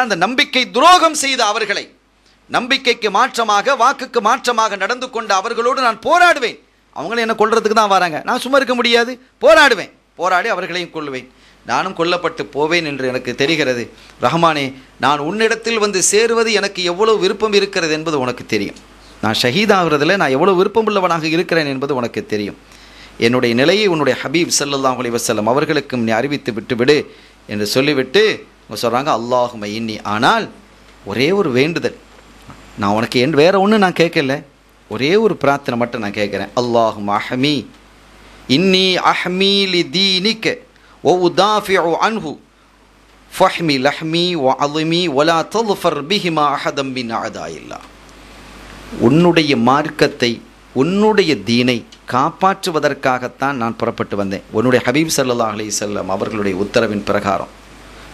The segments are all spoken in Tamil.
அந்த நம்பிக்கை துரோகம் செய்த அவர்களை. நம்பிக்கைக்கு மாற்றமாக வாக்குக்கு மாற்றமாக நடந்து கொண்ட அவர்களோடு நான் போராடுவேன். அவங்களும் என்ன கொள்றதுக்கு தான் வராங்க. நான் சும்மா இருக்க முடியாது. போராடுவேன். போராடி அவர்களையும் கொள்வேன் நானும் கொல்லப்பட்டு போவேன் என்று எனக்கு தெரிகிறது. ரஹ்மானே நான் உன்னிடத்தில் வந்து சேருவது எனக்கு எவ்வளவு விருப்பம் இருக்கிறது என்பது உனக்கு தெரியும். நான் ஷஹீதாகிறதுல நான் எவ்வளோ விருப்பமுள்ளவனாக இருக்கிறேன் என்பது உனக்கு தெரியும். என்னுடைய நிலையை உன்னுடைய ஹபீப் ஸல்லல்லாஹு அலி வஸல்லம் அவர்களுக்கும் நீ அறிவித்து விட்டுவிடு என்று சொல்லிவிட்டு அவங்க சொல்கிறாங்க அல்லாஹும இன்னி. ஆனால் ஒரே ஒரு வேண்டுதல். நான் உனக்கு என் வேறு ஒன்று நான் கேட்கல. ஒரே ஒரு பிரார்த்தனை மட்டும் நான் கேட்குறேன். அல்லாஹும் அஹமி இன்னி அஹ்மி லி தீனிக்க ஓ உதாஃபிஉ அன்ஹு ஃபஹ்மி லஹ்மி ஓ அலுமி ஒலா தொல்ஃபர் பிஹிமா அஹதம் அஹதா இல்லா உன்னுடைய மார்க்கத்தை உன்னுடைய தீனை காப்பாற்றுவதற்காகத்தான் நான் புறப்பட்டு வந்தேன். உன்னுடைய ஹபீப் சல்லா அலி செல்லம் அவர்களுடைய உத்தரவின் பிரகாரம்.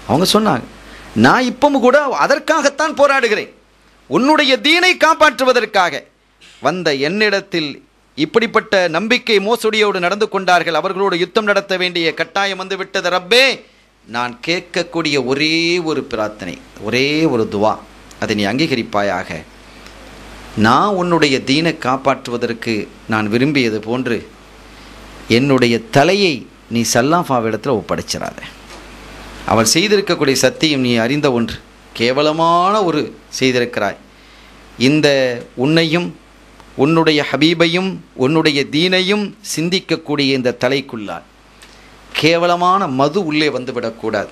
அவங்க சொன்னாங்க நான் இப்பவும் கூட அதற்காகத்தான் போராடுகிறேன். உன்னுடைய தீனை காப்பாற்றுவதற்காக. வந்த என்னிடத்தில் இப்படிப்பட்ட நம்பிக்கை மோசடியோடு நடந்து கொண்டார்கள். அவர்களோடு யுத்தம் நடத்த வேண்டிய கட்டாயம் வந்து விட்டது. ரப்பே நான் கேட்கக்கூடிய ஒரே ஒரு பிரார்த்தனை ஒரே ஒரு துவா. அதை நீ அங்கீகரிப்பாயாக. நான் உன்னுடைய தீனை காப்பாற்றுவதற்கு நான் விரும்பியது போன்று என்னுடைய தலையை நீ சல்லாஃபாவிடத்தில் ஒப்படைச்சிடாத. அவள் செய்திருக்கக்கூடிய சத்தியம் நீ அறிந்த ஒன்று. கேவலமான ஒரு செய்திருக்கிறாய். இந்த உன்னையும் உன்னுடைய ஹபீபையும் உன்னுடைய தீனையும் சிந்திக்கக்கூடிய இந்த தலைக்குள்ளால் கேவலமான மது உள்ளே வந்து விடக்கூடாது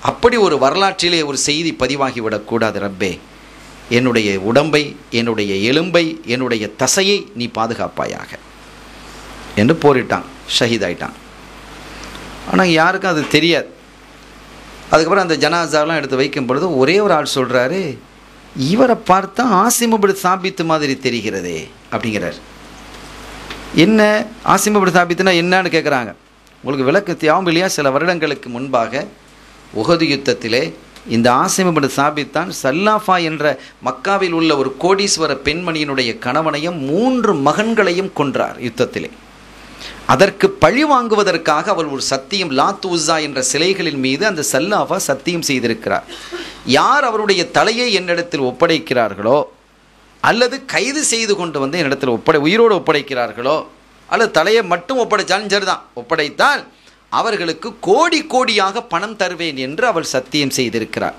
அப்படி ஒரு வரலாற்றிலே ஒரு செய்தி பதிவாகி விடக்கூடாது ரப்பே. என்னுடைய உடம்பை என்னுடைய எலும்பை என்னுடைய தசையை நீ பாதுகாப்பாயாக. என்று போரிட்டான் ஷஹீதாயிட்டான். ஆனால் யாருக்கும் அது தெரியாது. அதுக்கப்புறம் அந்த ஜனாசாவெலாம் எடுத்து வைக்கும் பொழுது ஒரே ஒரு ஆள் சொல்கிறாரு இவரை பார்த்தா ஆசிமபுடு சாபித்து மாதிரி தெரிகிறதே அப்படிங்கிறார். என்ன ஆசிமபடி சாபித்துனா என்னன்னு கேட்குறாங்க உங்களுக்கு விளக்கு தேவும் இல்லையா? சில வருடங்களுக்கு முன்பாக உகது யுத்தத்திலே இந்த ஆசிமபுடு சாபித்தான் சல்லாஃபா என்ற மக்காவில் உள்ள ஒரு கோடீஸ்வர பெண்மணியினுடைய கணவனையும் மூன்று மகன்களையும் கொன்றார் யுத்தத்திலே. அதற்கு பழி வாங்குவதற்காக அவள் ஒரு சத்தியம் லாத் உஸா என்ற சிலைகளின் மீது அந்த சல்லாஃபா சத்தியம் செய்திருக்கிறார். யார் அவருடைய தலையை என்னிடத்தில் ஒப்படைக்கிறார்களோ அல்லது கைது செய்து கொண்டு வந்து என்னிடத்தில் ஒப்படை உயிரோடு ஒப்படைக்கிறார்களோ அல்லது தலையை மட்டும் ஒப்படைச்சாலும் சரிதான். ஒப்படைத்தால் அவர்களுக்கு கோடி கோடியாக பணம் தருவேன் என்று அவள் சத்தியம் செய்திருக்கிறார்.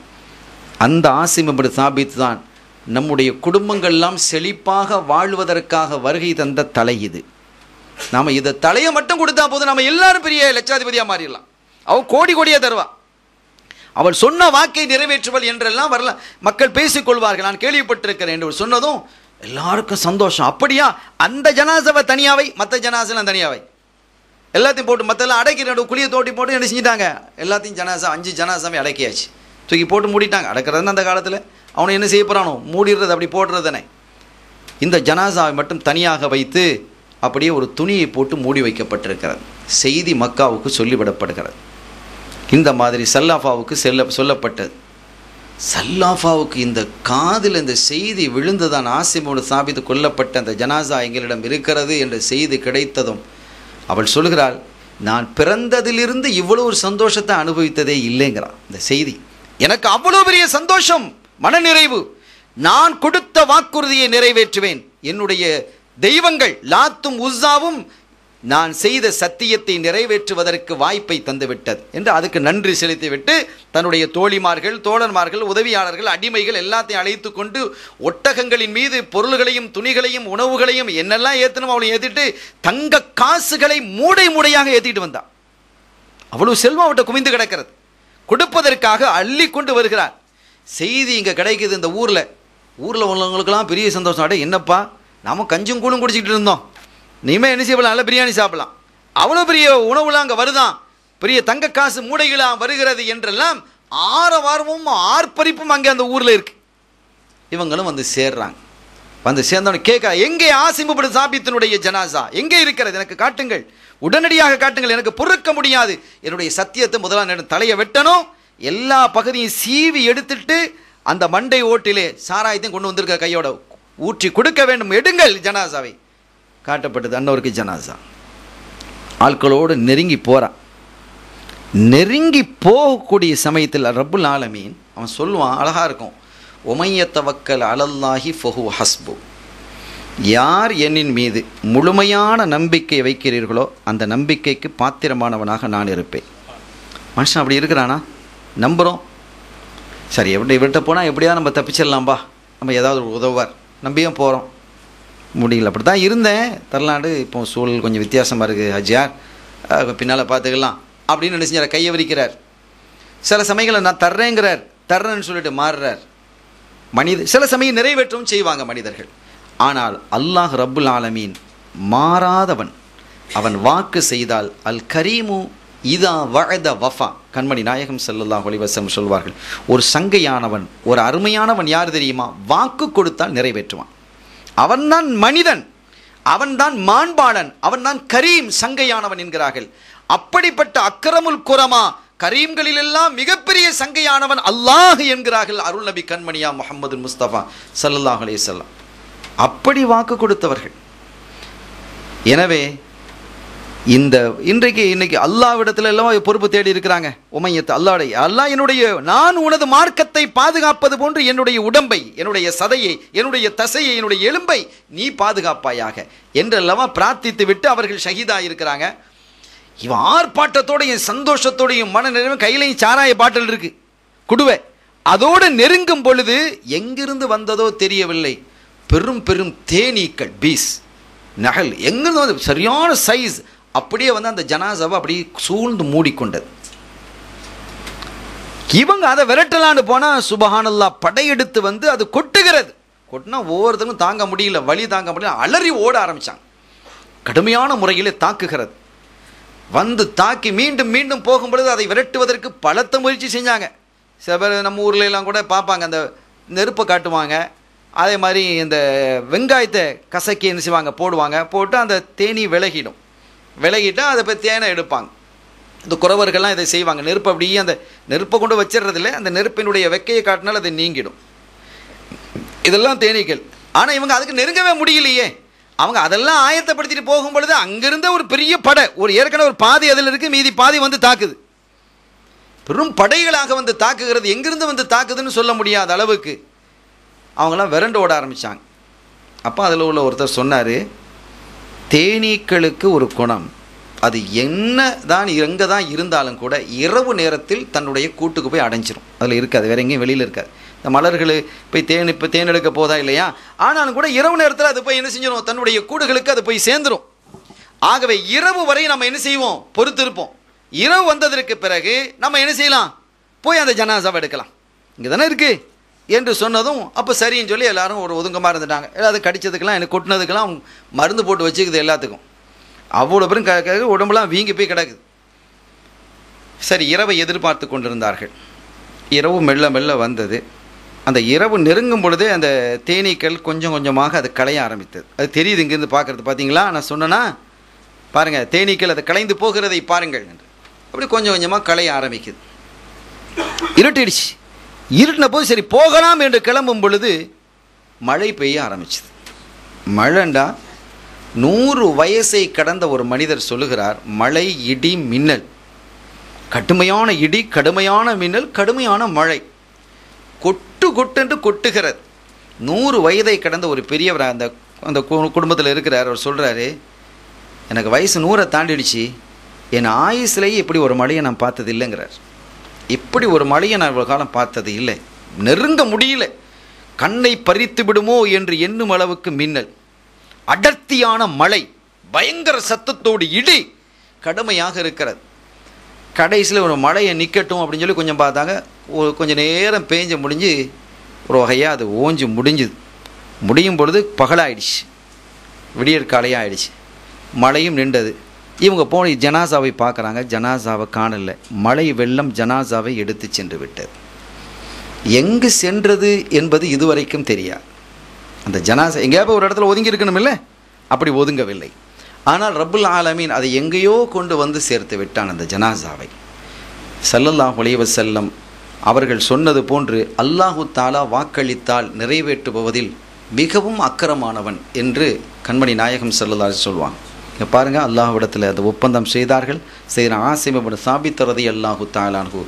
அந்த ஆசிமபுரி சாபித்து தான் நம்முடைய குடும்பங்கள்லாம் செழிப்பாக வாழ்வதற்காக வருகை தந்த தலை இது. நாம் இதை தலையை மட்டும் கொடுத்தா போதும். நம்ம எல்லாரும் பெரிய லட்சாதிபதியாக மாறிடலாம். அவள் கோடி கோடியாக தருவா. அவள் சொன்ன வாக்கை நிறைவேற்றுவள் என்றெல்லாம் வரல. மக்கள் பேசிக்கொள்வார்கள். நான் கேள்விப்பட்டிருக்கிறேன் என்று சொன்னதும் எல்லாருக்கும் சந்தோஷம். அப்படியா? அந்த ஜனாசவை தனியாவை மற்ற ஜனாசெல்லாம் தனியாவை. எல்லாத்தையும் போட்டு மற்றெல்லாம் அடக்கி நடு குழியை தோட்டி போட்டு என்ன செஞ்சிட்டாங்க? எல்லாத்தையும் ஜனாசா அஞ்சு ஜனாசாவை அடக்கியாச்சு. தூக்கி போட்டு மூடிட்டாங்க. அடக்கிறதுன்னு அந்த காலத்தில் அவனை என்ன செய்ய போகிறானோ மூடிடுறது அப்படி போடுறதுனே இந்த ஜனாசாவை மட்டும் தனியாக வைத்து அப்படியே ஒரு துணியை போட்டு மூடி வைக்கப்பட்டிருக்கிறது. செய்தி மக்காவுக்கு சொல்லிவிடப்படுகிறது. இந்த மாதிரி சல்லாஃபாவுக்கு செல்ல சொல்லப்பட்டது. சல்லாஃபாவுக்கு இந்த காதில் இந்த செய்தி விழுந்ததான் ஆசிமோடு சாபித்து கொல்லப்பட்ட அந்த ஜனாசா எங்களிடம் இருக்கிறது என்ற செய்தி கிடைத்ததும் அவள் சொல்கிறாள் நான் பிறந்ததிலிருந்து இவ்வளோ ஒரு சந்தோஷத்தை அனுபவித்ததே இல்லைங்கிறான். இந்த செய்தி எனக்கு அவ்வளோ பெரிய சந்தோஷம் மனநிறைவு. நான் கொடுத்த வாக்குறுதியை நிறைவேற்றுவேன். என்னுடைய தெய்வங்கள் லாத்தும் உஸ்ஸாவும் நான் செய்த சத்தியத்தை நிறைவேற்றுவதற்கு வாய்ப்பை தந்துவிட்டது என்று அதுக்கு நன்றி செலுத்திவிட்டு தன்னுடைய தோழிமார்கள் தோழன்மார்கள் உதவியாளர்கள் அடிமைகள் எல்லாத்தையும் அழைத்து கொண்டு ஒட்டகங்களின் மீது பொருள்களையும் துணிகளையும் உணவுகளையும் என்னெல்லாம் ஏற்றணும் அவளை ஏற்றிட்டு தங்க காசுகளை மூடை மூடையாக ஏற்றிட்டு வந்தான் அவ்வளவு செல்வம் அவட்ட குவிந்து கிடக்கிறது. கொடுப்பதற்காக அள்ளி கொண்டு வருகிறார் செய்தி இங்கே கிடைக்குது இந்த ஊரில். ஊரில் உள்ளவங்களுக்கெல்லாம் பெரிய சந்தோஷம். அடே என்னப்பா? நாம கஞ்சும் கூழும் குடிச்சிக்கிட்டு இருந்தோம். நீமே என்ன செய்யலாம்? நல்ல பிரியாணி சாப்பிடலாம். அவ்வளோ பெரிய உணவுலாம் அங்கே வருதான். பெரிய தங்க காசு மூடைகளாக வருகிறது என்றெல்லாம் ஆரவாரமும் ஆர்ப்பரிப்பும் அங்கே அந்த ஊரில் இருக்கு. இவங்களும் வந்து சேர்றாங்க. வந்து சேர்ந்தவன கேட்க எங்கே ஆசிம்பப்படு சாபித்தினுடைய ஜனாசா? எங்கே இருக்கிறது? எனக்கு காட்டுங்கள். உடனடியாக காட்டுங்கள். எனக்கு பொறுக்க முடியாது. என்னுடைய சத்தியத்தை முதலாம் நான் தலையை வெட்டணும். எல்லா பகுதியும் சீவி எடுத்துட்டு அந்த மண்டை ஓட்டிலே சாராயத்தையும் கொண்டு வந்திருக்க கையோட ஊற்றி கொடுக்க வேண்டும். எடுங்கள் ஜனாசாவை. காட்டப்பட்டது அன்னோருக்கு ஜனாசா. ஆட்களோடு நெருங்கி போகிறான் நெருங்கி போகக்கூடிய சமயத்தில் ரப்புல் ஆலமீன் அவன் சொல்லுவான் அழகாக இருக்கும். உமையத்தவக்கல் அலல்லாஹி ஃபஹு ஹஸ்பு. யார் என்னின் மீது முழுமையான நம்பிக்கை வைக்கிறீர்களோ அந்த நம்பிக்கைக்கு பாத்திரமானவனாக நான் இருப்பேன். மனுஷன் அப்படி இருக்கிறானா? நம்புகிறோம் சரி எப்படி இவர்கிட்ட போனால் எப்படியாவது நம்ம தப்பிச்சிடலாம்பா நம்ம ஏதாவது ஒரு உதவுவார். நம்பியும் போகிறோம் முடியல. அப்படி தான் இருந்தேன். தமிழ்நாடு இப்போ சூழல் கொஞ்சம் வித்தியாசமாக இருக்குது ஹஜியார் பின்னால் பார்த்துக்கலாம். அப்படின்னு நினச்சி கையை விரிக்கிறார். சில சமயங்களை நான் தர்றேங்கிறார். தர்றேன்னு சொல்லிட்டு மாறுறார். மனித சில சமயம் நிறைவேற்றவும் செய்வாங்க மனிதர்கள். ஆனால் அல்லாஹ் ரப்புல் ஆலமீன் மாறாதவன். அவன் வாக்கு செய்தால் அல் கரீமு இதா வழத வஃபா. கண்மணி நாயகம் செல்லல்லா ஒளிவசம் சொல்வார்கள் ஒரு சங்கையானவன் ஒரு அருமையானவன் யார் தெரியுமா? வாக்கு கொடுத்தால் நிறைவேற்றுவான். அவன்தான் மனிதன் அவன்தான் மாண்பாளன் அவன்தான் கரீம் சங்கையானவன் என்கிறார்கள். அப்படிப்பட்ட அக்கரமுல் குரமா கரீம்களிலெல்லாம் மிகப்பெரிய சங்கையானவன் அல்லாஹ் என்கிறார்கள். அருள் நபி கண்மணியா முகமது முஸ்தபா சல்லாஹ் அலே செல்லாம் அப்படி வாக்கு கொடுத்தவர்கள். எனவே இந்த இன்றைக்கு இன்னைக்கு அல்லாவிடத்துல எல்லாம் பொறுப்பு தேடி இருக்கிறாங்க. உமையத்து அல்லாவுடைய அல்லாஹ் என்னுடைய நான் உனது மார்க்கத்தை பாதுகாப்பது போன்று என்னுடைய உடம்பை என்னுடைய சதையை என்னுடைய தசையை என்னுடைய எலும்பை நீ பாதுகாப்பாயாக என்றெல்லாம் பிரார்த்தித்து விட்டு அவர்கள் ஷஹீதா இருக்கிறாங்க. இவன் ஆர்ப்பாட்டத்தோடையும் சந்தோஷத்தோடையும் மனநிறைவும் கையிலையும் சாராய பாட்டில் இருக்கு. குடுவை. அதோடு நெருங்கும் பொழுது எங்கிருந்து வந்ததோ தெரியவில்லை. பெரும் பெரும் தேனீக்கள் பீஸ் நகல் எங்கிருந்து வந்து சரியான சைஸ் அப்படியே வந்து அந்த ஜனாசாவை அப்படியே சூழ்ந்து மூடிக்கொண்டது. இவங்க அதை விரட்டலான்னு போனால் சுபஹானல்லா படையெடுத்து வந்து அது கொட்டுகிறது. கொட்டினா ஒவ்வொருத்தரும் தாங்க முடியல வழி தாங்க முடியல அலறி ஓட ஆரம்பித்தாங்க கடுமையான முறையிலே தாக்குகிறது. வந்து தாக்கி மீண்டும் மீண்டும் போகும் பொழுது அதை விரட்டுவதற்கு பலத்த முயற்சி செஞ்சாங்க. சில பேர் நம்ம ஊர்லெலாம் கூட பார்ப்பாங்க அந்த நெருப்பை காட்டுவாங்க. அதே மாதிரி இந்த வெங்காயத்தை கசக்கி என்ன செய்வாங்க போடுவாங்க. போட்டு அந்த தேனி விலகிடும். விலகிட்டா அதை பற்றி தேனை எடுப்பாங்க. இந்த குறவர்கள்லாம் இதை செய்வாங்க. நெருப்பு அப்படியே அந்த நெருப்பை கொண்டு வச்சிடுறதில்ல அந்த நெருப்பினுடைய வெக்கையை காட்டினால் அது நீங்கிடும். இதெல்லாம் தேனீக்கள். ஆனால் இவங்க அதுக்கு நெருங்கவே முடியலையே. அவங்க அதெல்லாம் ஆயத்தப்படுத்திட்டு போகும் பொழுது அங்கிருந்த ஒரு பெரிய படை ஒரு ஏற்கனவே ஒரு பாதி அதில் இருக்குது மீதி பாதி வந்து தாக்குது. பெரும் படைகளாக வந்து தாக்குகிறது எங்கிருந்து வந்து தாக்குதுன்னு சொல்ல முடியாத அளவுக்கு அவங்களாம் விரண்டு ஓட ஆரம்பித்தாங்க அப்போ அதில் உள்ள ஒருத்தர் சொன்னார் தேனீக்களுக்கு ஒரு குணம். அது என்ன தான் எங்கே தான் இருந்தாலும் கூட இரவு நேரத்தில் தன்னுடைய கூட்டுக்கு போய் அடைஞ்சிரும். அதில் இருக்காது வேற எங்கேயும் வெளியில் இருக்காது. இந்த மலர்கள் போய் தேன் இப்போ தேன் எடுக்க போதா இல்லையா? ஆனாலும் கூட இரவு நேரத்தில் அது போய் என்ன செஞ்சிடும் தன்னுடைய கூடுகளுக்கு அது போய் சேர்ந்துரும். ஆகவே இரவு வரை நம்ம என்ன செய்வோம்? பொறுத்திருப்போம். இரவு வந்ததற்கு பிறகு நம்ம என்ன செய்யலாம்? போய் அந்த ஜனாசாவை எடுக்கலாம். இங்கே தானே இருக்குது என்று சொன்னதும் அப்போ சரின்னு சொல்லி எல்லாரும் ஒரு ஒதுங்கமாக இருந்துட்டாங்க. அது கடித்ததுக்கெல்லாம் எனக்கு கொட்டினதுக்கெல்லாம் மருந்து போட்டு வச்சுக்குது எல்லாத்துக்கும். அவ்வளோ பேரும் க க- வீங்கி போய் கிடக்குது. சரி இரவை எதிர்பார்த்து கொண்டிருந்தார்கள். இரவு மெல்ல மெல்ல வந்தது. அந்த இரவு நெருங்கும் பொழுதே அந்த தேனீக்கள் கொஞ்சம் கொஞ்சமாக அது களைய ஆரம்பித்தது. அது தெரியுது இங்கேருந்து பார்க்குறது பார்த்தீங்களா? நான் சொன்னேன்னா பாருங்கள் தேனீக்கள் அது களைந்து போகிறதை பாருங்கள் என்று. அப்படி கொஞ்சம் கொஞ்சமாக களைய ஆரம்பிக்குது. இருட்டிடுச்சு. இருட்டின போது சரி போகலாம் என்று கிளம்பும் பொழுது மழை பெய்ய ஆரம்பிச்சது. மழைண்டா? நூறு வயசை கடந்த ஒரு மனிதர் சொல்லுகிறார் மழை இடி மின்னல். கடுமையான இடி கடுமையான மின்னல் கடுமையான மழை. கொட்டு கொட்டென்று கொட்டுகிறது. நூறு வயதை கடந்த ஒரு பெரியவர் அந்த அந்த கு- குடும்பத்தில் இருக்கிறார் அவர் சொல்கிறாரு எனக்கு வயசு நூறை தாண்டிடுச்சு. என் ஆயுஸ்லேயே இப்படி ஒரு மழையை நான் பார்த்தது இல்லைங்கிறார் இப்படி ஒரு மழையை நான் இவ்வளோ காலம் பார்த்தது இல்லை. நெருங்க முடியல. கண்ணை பறித்து விடுமோ என்று எண்ணும் அளவுக்கு மின்னல். அடர்த்தியான மழை பயங்கர சத்தத்தோடு இடி கடுமையாக இருக்கிறது. கடைசியில் ஒரு மழையை நிற்கட்டும் அப்படின்னு சொல்லி கொஞ்சம் பார்த்தாங்க. ஒரு கொஞ்சம் நேரம் பேஞ்சு முடிஞ்சு ஒரு வகையாக அது ஓஞ்சி முடிஞ்சுது. முடியும் பொழுது பகலாயிடுச்சு. விடியற்காலையாக ஆயிடுச்சு. மழையும் நின்றது. இவங்க போய் ஜனாசாவை பார்க்குறாங்க. ஜனாசாவை காணலை. மழை வெள்ளம் ஜனாசாவை எடுத்து சென்று விட்டது. எங்கு சென்றது என்பது இதுவரைக்கும் தெரியாது. அந்த ஜனாசா எங்கேயாவது ஒரு இடத்துல ஒதுங்கி இருக்கணும் இல்லை அப்படி ஒதுங்கவில்லை. ஆனால் ரப்புல் ஆலமீன் அதை எங்கேயோ கொண்டு வந்து சேர்த்து விட்டான் அந்த ஜனாசாவை. ஸல்லல்லாஹு அலைஹி செல்லம் அவர்கள் சொன்னது போன்று அல்லாஹு தாலா வாக்களித்தால் நிறைவேற்றுபவதில் மிகவும் அக்கரமானவன் என்று கண்மணி நாயகம் ஸல்லல்லாஹு சொல்வான் இங்கே பாருங்கள் அல்லாஹ்விடத்தில் அந்த ஒப்பந்தம் செய்தார்கள். செய்கிற ஆசிமபுட சாபித்தரதி அல்லாஹு தாலானு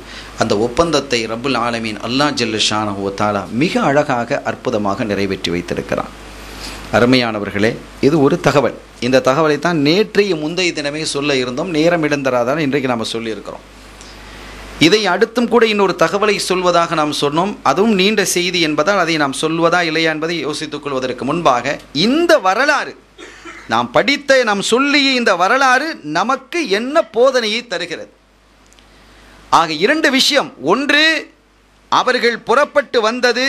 அந்த ஒப்பந்தத்தை ரபுல் ஆலமீன் அல்லாஹ் ஜல்லு ஷானஹு தாலா மிக அழகாக அற்புதமாக நிறைவேற்றி வைத்திருக்கிறான். அருமையானவர்களே இது ஒரு தகவல். இந்த தகவலை தான் நேற்றைய முந்தைய தினமே சொல்ல இருந்தோம். நேரம் இடந்தராதான் இன்றைக்கு நாம் சொல்லியிருக்கிறோம். இதை அடுத்தும் கூட இன்னொரு தகவலை சொல்வதாக நாம் சொன்னோம். அதுவும் நீண்ட செய்தி என்பதால் அதை நாம் சொல்வதா இல்லையா என்பதை யோசித்துக் கொள்வதற்கு முன்பாக இந்த வரலாறு நாம் படித்த நாம் சொல்லிய இந்த வரலாறு நமக்கு என்ன போதனையை தருகிறது? ஆக இரண்டு விஷயம். ஒன்று அவர்கள் புறப்பட்டு வந்தது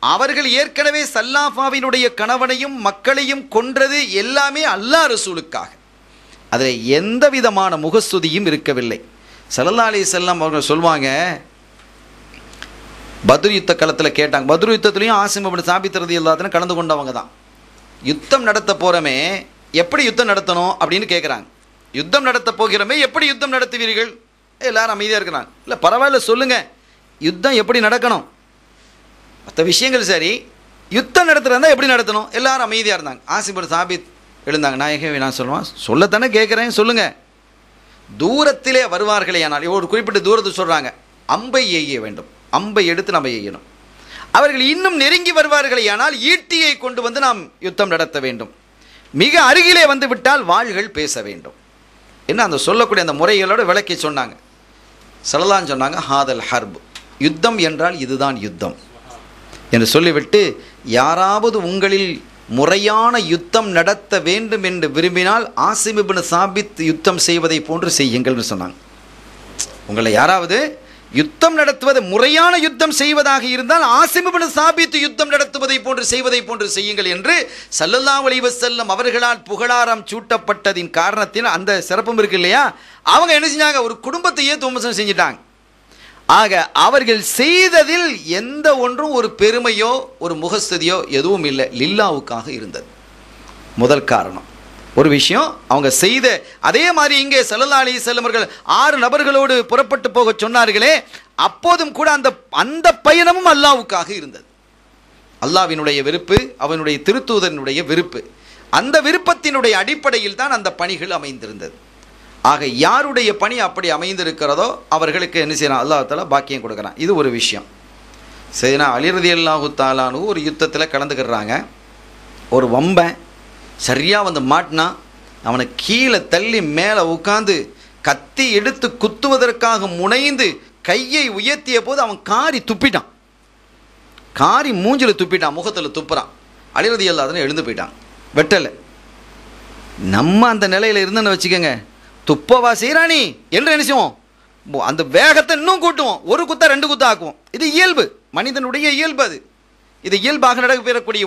அவர்கள் ஏற்கனவே சல்லாஃபாவினுடைய கணவனையும் மக்களையும் கொன்றது எல்லாமே அல்லா ரசூலுக்காக. அதில் எந்த விதமான முகஸ்துதியும் இருக்கவில்லை. சல்லல்லா அலி செல்லம் அவங்க சொல்லுவாங்க பத்ரு யுத்த களத்தில் கேட்டாங்க. பத்ரு யுத்தத்துலேயும் ஆசிம் அப்படி சாபித்திரதி எல்லாத்திலும் கலந்து கொண்டவங்க தான். யுத்தம் நடத்த போகிறோமே எப்படி யுத்தம் நடத்தணும் அப்படின்னு கேட்குறாங்க யுத்தம் நடத்த போகிறோமே எப்படி யுத்தம் நடத்துவீர்கள்? எல்லாரும் அமைதியாக இருக்கிறாங்க. இல்லை பரவாயில்ல சொல்லுங்கள் யுத்தம் எப்படி நடக்கணும்? மற்ற விஷயங்கள் சரி. யுத்தம் நடத்துகிறதா எப்படி நடத்தணும்? எல்லாரும் அமைதியாக இருந்தாங்க. ஆசிபர் சாபித் எழுந்தாங்க நாயகவே நான் சொல்லுவான்? சொல்லத்தானே கேட்குறேன் சொல்லுங்கள் தூரத்திலே வருவார்களே ஆனால் ஒரு குறிப்பிட்ட தூரத்தை சொல்கிறாங்க அம்பை எய்ய வேண்டும். அம்பை எடுத்து நம்ம எய்யணும். அவர்கள் இன்னும் நெருங்கி வருவார்களே ஆனால் ஈட்டியை கொண்டு வந்து நாம் யுத்தம் நடத்த வேண்டும். மிக அருகிலே வந்து விட்டால் வாள்கள் பேச வேண்டும். என்ன அந்த சொல்லக்கூடிய அந்த முறைகளோட விளக்கி சொன்னாங்க. சொல்லலான்னு சொன்னாங்க ஹாதல் ஹர்ப். யுத்தம் என்றால் இதுதான் யுத்தம். என்று சொல்லிவிட்டு யாராவது உங்களில் முறையான யுத்தம் நடத்த வேண்டும் என்று விரும்பினால் ஆசிமிபின் சாபித் யுத்தம் செய்வதை போன்று செய்யுங்கள்னு சொன்னாங்க. உங்களை யாராவது யுத்தம் நடத்துவது முறையான யுத்தம் செய்வதாக இருந்தால் ஆசிமபன சாபித்து யுத்தம் நடத்துவதை போன்று செய்வதை போன்று செய்யுங்கள் என்று சல்லல்லா ஒளிவ செல்லம் அவர்களால் புகழாரம் சூட்டப்பட்டதின் காரணத்தின் அந்த சிறப்பும் இருக்கு இல்லையா? அவங்க என்ன செஞ்சாங்க? ஒரு குடும்பத்தையே துவம்சம் செஞ்சிட்டாங்க. ஆக அவர்கள் செய்ததில் எந்த ஒன்றும் ஒரு பெருமையோ ஒரு முகஸ்துதியோ எதுவும் இல்லை. லில்லாவுக்காக இருந்தது. முதல் காரணம். ஒரு விஷயம் அவங்க செய்த அதே மாதிரி இங்கே சல்லல்லா அலி செல்லவர்கள் ஆறு நபர்களோடு புறப்பட்டு போக சொன்னார்களே அப்போதும் கூட அந்த அந்த பயணமும் அல்லாவுக்காக இருந்தது. அல்லாவினுடைய விருப்பு அவனுடைய திருத்தூதனுடைய விருப்பு அந்த விருப்பத்தினுடைய அடிப்படையில் தான் அந்த பணிகள் அமைந்திருந்தது. ஆக யாருடைய பணி அப்படி அமைந்திருக்கிறதோ அவர்களுக்கு என்ன செய்யறான்? அல்லாஹால பாக்கியம் கொடுக்குறான். இது ஒரு விஷயம். சரினா அலிரதி அல்லாஹு தாலானு ஒரு யுத்தத்தில் கலந்துக்கிறாங்க ஒரு வம்பன் சரியாக வந்து மாட்டினா அவனை கீழே தள்ளி மேலே உட்காந்து கத்தி எடுத்து குத்துவதற்காக முனைந்து கையை உயர்த்திய போது அவன் காரி துப்பிட்டான். காரி மூஞ்சில் துப்பிட்டான் முகத்தில் துப்புறான். அலிரதி அல்லாதன்னு எழுந்து போயிட்டான். வெட்டலை. நம்ம அந்த நிலையில் இருந்தேன்னு வச்சுக்கோங்க துப்பவா செய்கிறானி என்று நினைச்சோம் அந்த வேகத்தை இன்னும் கூட்டுவோம். ஒரு குத்தா ரெண்டு குத்தா ஆக்குவோம். இது இயல்பு. மனிதனுடைய இயல்பு அது. இது இயல்பாக நடக்க பெறக்கூடிய